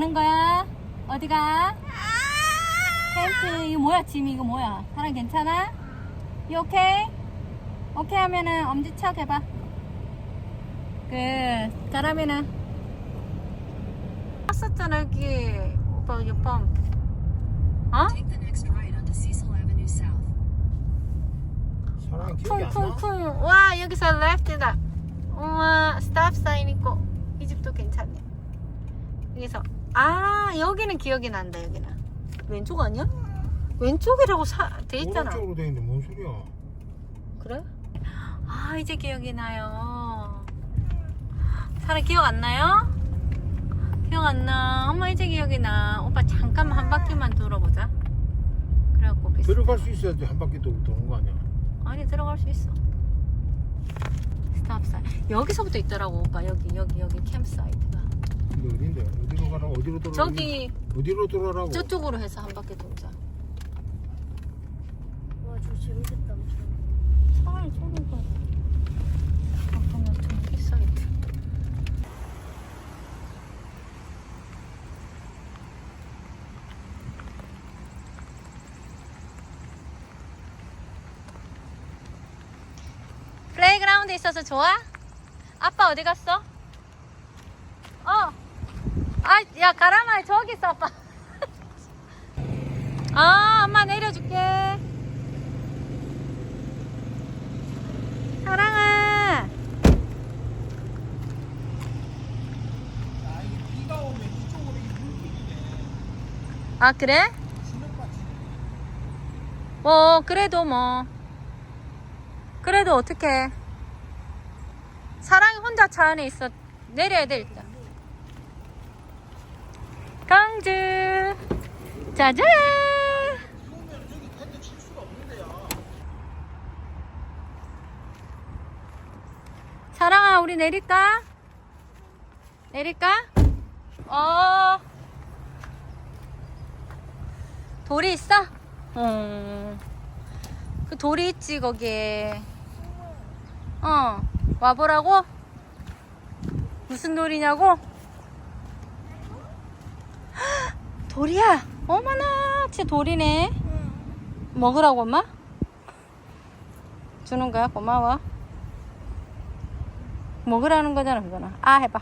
가는 거야? 어디 가? 캠프 이거 뭐야 짐이 이거 뭐야? 사람 괜찮아? 이 오케이? 오케이 하면은 엄지척 해봐. 그 잘하면은 왔었잖아 여기 오빠 여기 펌. 어? 쿵쿵쿵 와 여기서 레프트다 우와 스탑 사인 있고 이 집도 괜찮네 여기서 아 여기는 기억이 난다 여기는 왼쪽 아니야? 왼쪽이라고 사, 돼 있잖아 오른쪽으로 돼 있는데 뭔 소리야? 그래? 아 이제 기억이 나요 사람 기억 안 나요? 기억 안 나. 엄마 이제 기억이 나. 오빠 잠깐만 한 바퀴만 돌아보자. 그래갖고 비슷. 들어갈 수 있어야지 한 바퀴 도 도는 거 아니야? 아니 들어갈 수 있어. 스탑 사인. 여기서부터 있더라고 오빠 여기 여기 여기 캠사이트가. 근데 어딘데? 어디로 가라고? 어디로 돌아? 저기 어디로 돌아라고? 저쪽으로 해서 한 바퀴 돌자. 와, 저 재밌겠다. 잠깐만 좀 캠사이트. 플레이그라운드 있어서 좋아? 아빠 어디 갔어? 어. 아, 야, 가라마, 저기 있어, 아빠. 아, 엄마 내려줄게. 사랑아. 아, 그래? 뭐, 그래도 뭐. 그래도 어떡해. 사랑이 혼자 차 안에 있어. 내려야 돼, 일단. 강주. 짜잔! 사랑아, 우리 내릴까? 내릴까? 어. 돌이 있어? 어. 그 돌이 있지, 거기에. 어. 와보라고? 무슨 돌이냐고? 돌이야! 어머나, 진짜 돌이네. 먹으라고, 엄마? 주는 거야? 고마워. 먹으라는 거잖아, 그거는. 아, 해봐.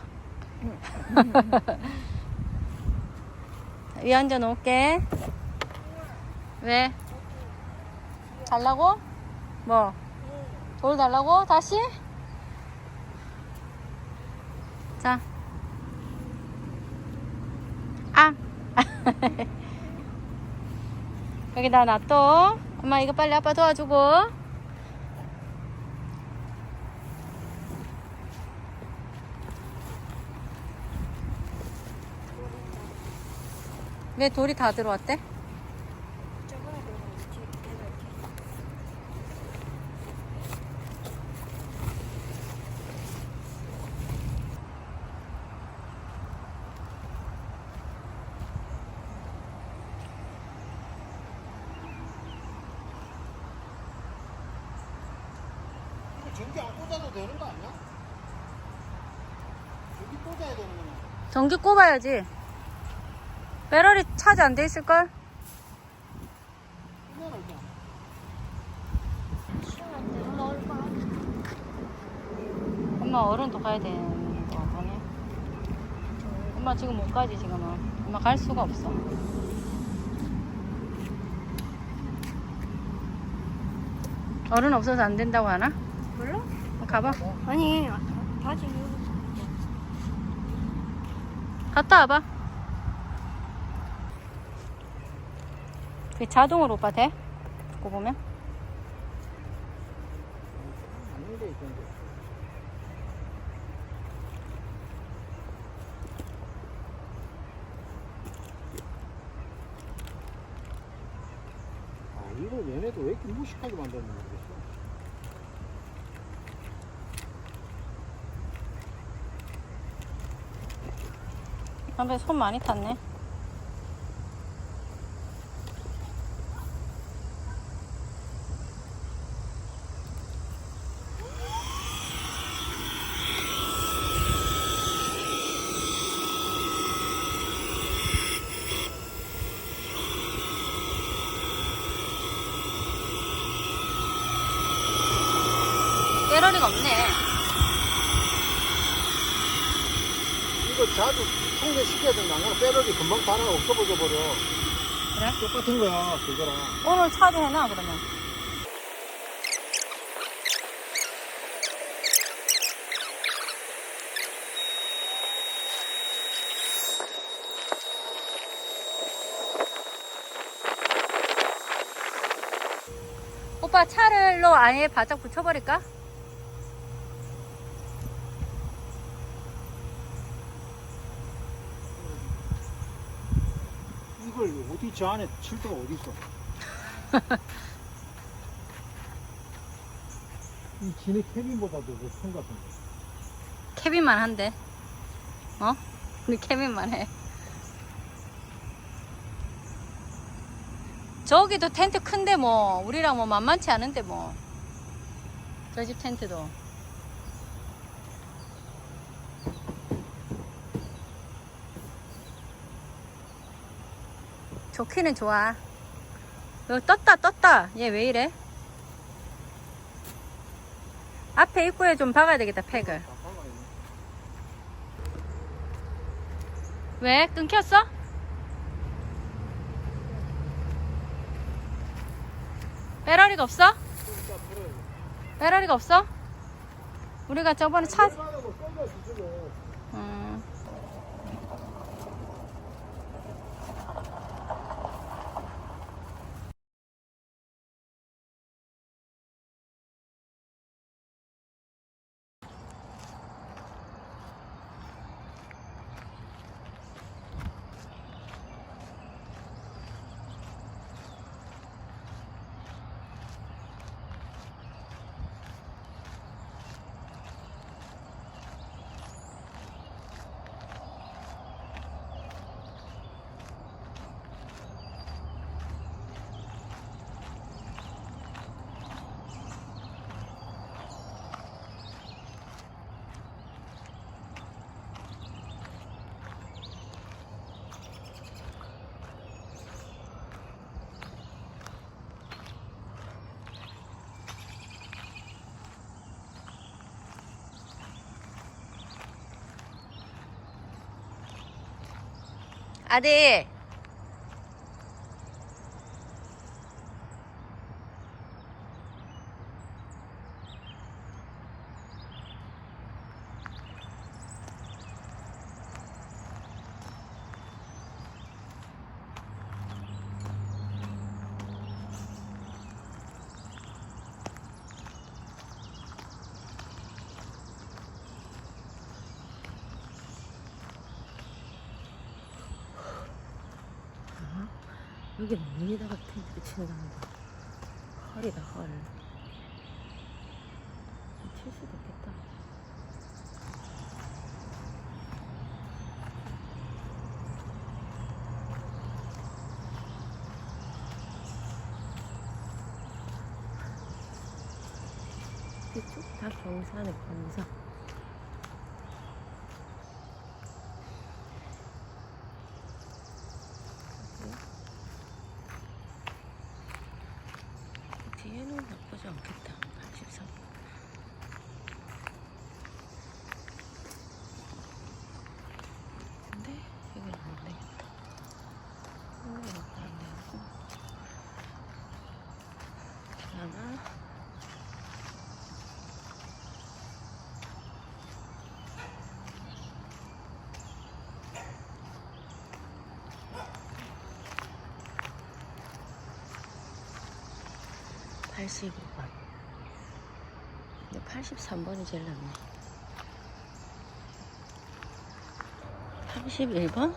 위에 앉아 놓을게. 왜? 달라고? 뭐? 돌 달라고? 다시? 자. 아! 여기다 놔둬. 엄마 이거 빨리 아빠 도와주고. 왜 돌이 다 들어왔대? 저번에 그러면 뒤에 내가 이렇게. 전기 안 꽂아도 되는 거 아니야? 전기 꽂아야 되는 거냐? 전기 꼽아야지. 배터리 차지 안 돼 있을걸? 그냥. 시원한데, 엄마 어른도 가야 되는 거 보네. 엄마 지금 못 가지 지금은. 엄마 갈 수가 없어. 어른 없어서 안 된다고 하나? 몰라? 가봐. 아니, 바지. 갔다 와봐. 그 자동으로 오빠 돼? 그거 보면? 아 이거 얘네도 왜 이렇게 무식하게 만들었는지 담배 손 많이 탔네. 이거 자주 충전시켜야 된다. 안 그러면 배터리 금방 반응 없어버려 버려. 그래? 똑같은 거야, 그거랑. 오늘 차도 해놔, 그러면. 오빠 차를로 아예 바짝 붙여버릴까? 이걸 어디 저 안에 칠 데가 어디 있어? 이 진해 캐빈보다도 더큰 것 같은데. 케빈만 한데. 어? 우리 케빈만 해. 저기도 텐트 큰데 뭐 우리랑 뭐 만만치 않은데 뭐. 저 집 텐트도. 좋기는 좋아. 여기 떴다 떴다. 얘 왜 이래? 앞에 입구에 좀 박아야 되겠다 팩을. 왜? 끊겼어? 배터리가 없어? 배터리가 없어? 우리가 저번에 차. 음. 아들. 여기 문에다가 텐트를 친다는데 헐이다 헐. 칠 수도 없겠다. 이쪽 다 경사네 경사. 82번 근데 83번이 제일 낫네 31번?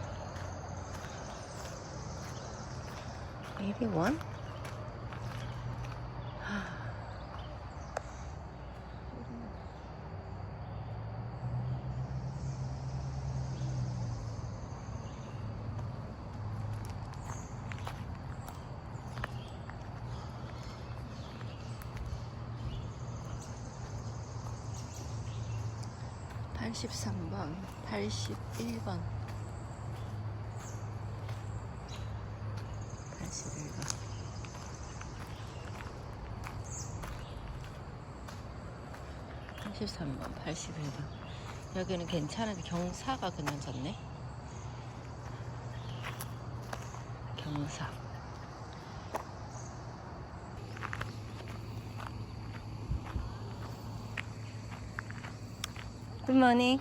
81번? 83번, 81번, 81번. 83번, 81번. 여기는 괜찮은데 경사가 그냥 졌네 경사 굿모닝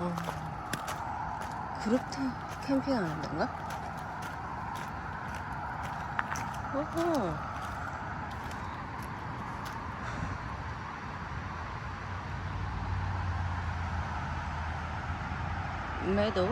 어. 그룹 테- 캠핑 하는 건가? 어허. 매도?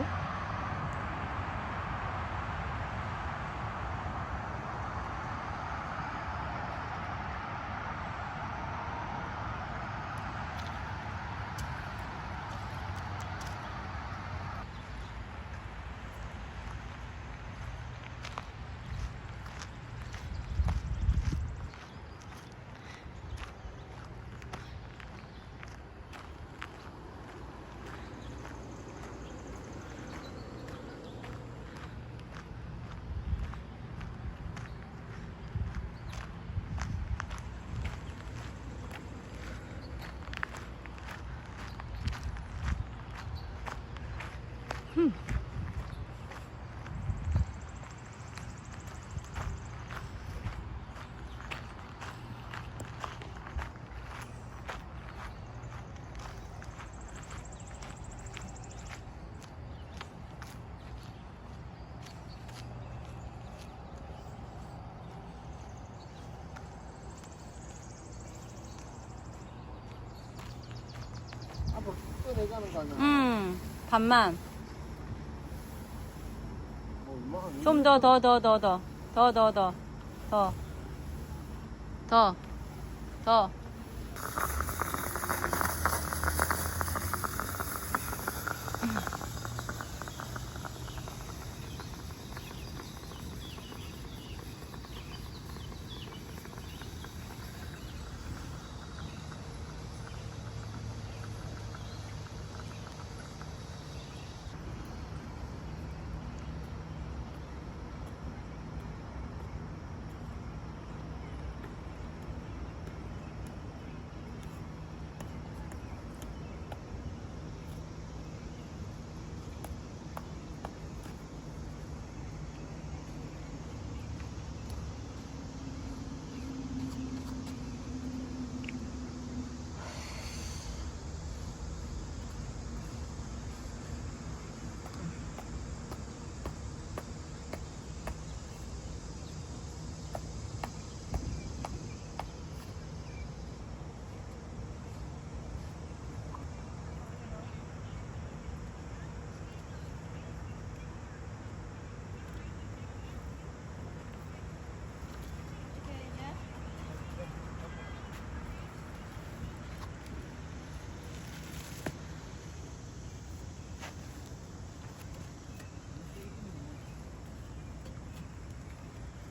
앞으로 꺼내자는 거 아니야? 음, 반만. 뭐 얼마나 좀 더, 더, 더, 더, 더. 더, 더, 더. 더. 더. 더.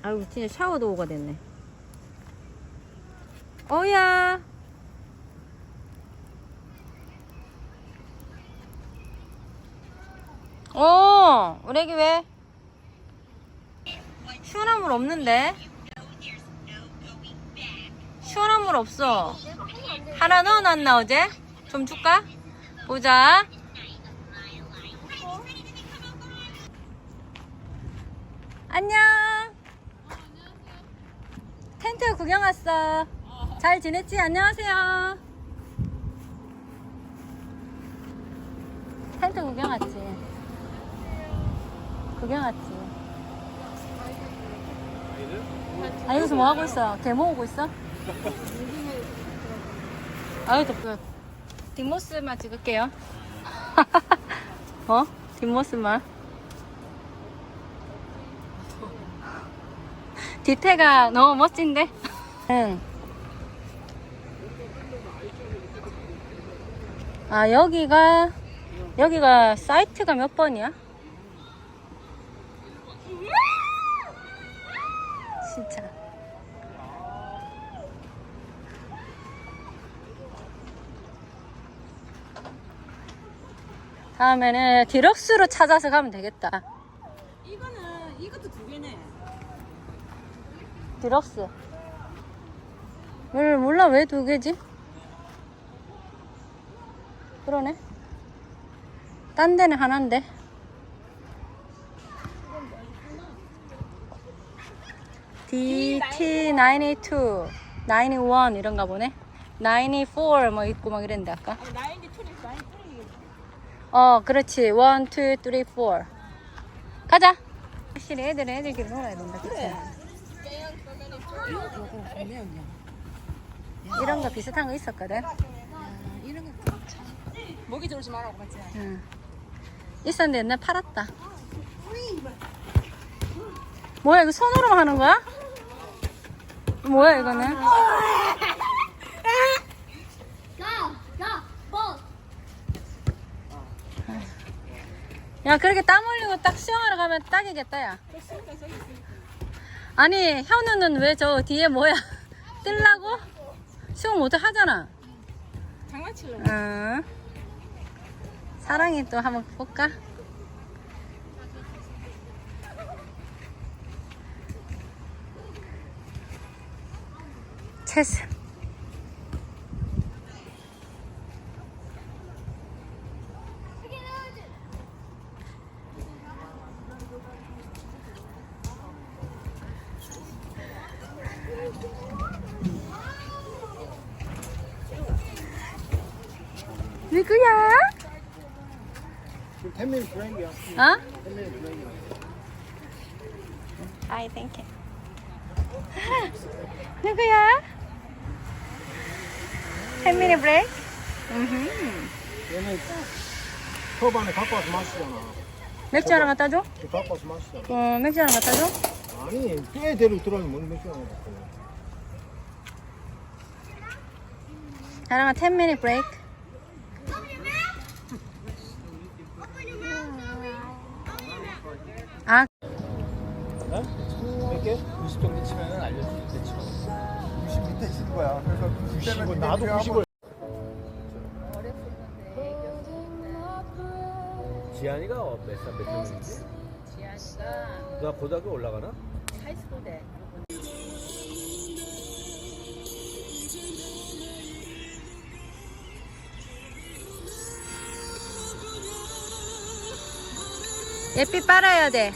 아이고, 진짜 샤워도 오가 됐네. 어야. 어, 우리 애기 왜? 시원한 물 없는데? 시원한 물 없어. 하나 넣어놨나 어제? 좀 줄까? 보자. 안녕. 텐트 구경 왔어. 잘 지냈지? 안녕하세요. 텐트 구경 왔지? 구경 왔지? 아, 여기서 뭐 하고 있어? 개 모으고 있어? 아유, 덥다. 뒷모습만 찍을게요. 어? 뒷모습만. 뒤태가 너무 멋진데? 응. 아, 여기가, 여기가 사이트가 몇 번이야? 진짜. 다음에는 디럭스로 찾아서 가면 되겠다. 이거는 이것도 두 개네. 디럭스. 뭘 몰라 왜 두 개지? 그러네. 딴 데는 하나인데. DT92, 91 이런가 보네. 94뭐 있고 막 이랬는데 아까. 어, 그렇지. 1, 2, 3, 4. 가자. 확실히 애들은 애들끼리 놀아야 된다. 그치? 이런 거 비슷한 거 있었거든. 먹이 들어오지 말라고 맞지? 응. 있었는데 옛날 팔았다. 뭐야, 이거 손으로 하는 거야? 뭐야, 이거는? 야, 그렇게 땀 흘리고 딱 수영하러 가면 딱이겠다, 야. 아니, 현우는 왜 저 뒤에 뭐야? 뜰라고? 수영 못해 하잖아. 장난치려고. 응. 사랑이 또 한번 볼까? 체스. 누구야? 10minute. 어? 10minute. I think. 누구야? 10 minute break? 얘는 초반에 갖고 와서 마시잖아. 맥주 하나 갖다 줘? 갖고 와서 마시잖아. 어, 맥주 하나 갖다 줘? 아니, 꽤 대로 들어가면 뭔 맥주 하나 갖고 와. 하나가 10 minute break. 네? 몇 개? 90 정도 치면은 알려주는데 치면 90 밑에 치는 거야. 그래서 90을, 나도 90을. 지한이가 몇 살몇 명이지? 지한이가 나 고등학교 올라가나? 예삐 빨아야 돼.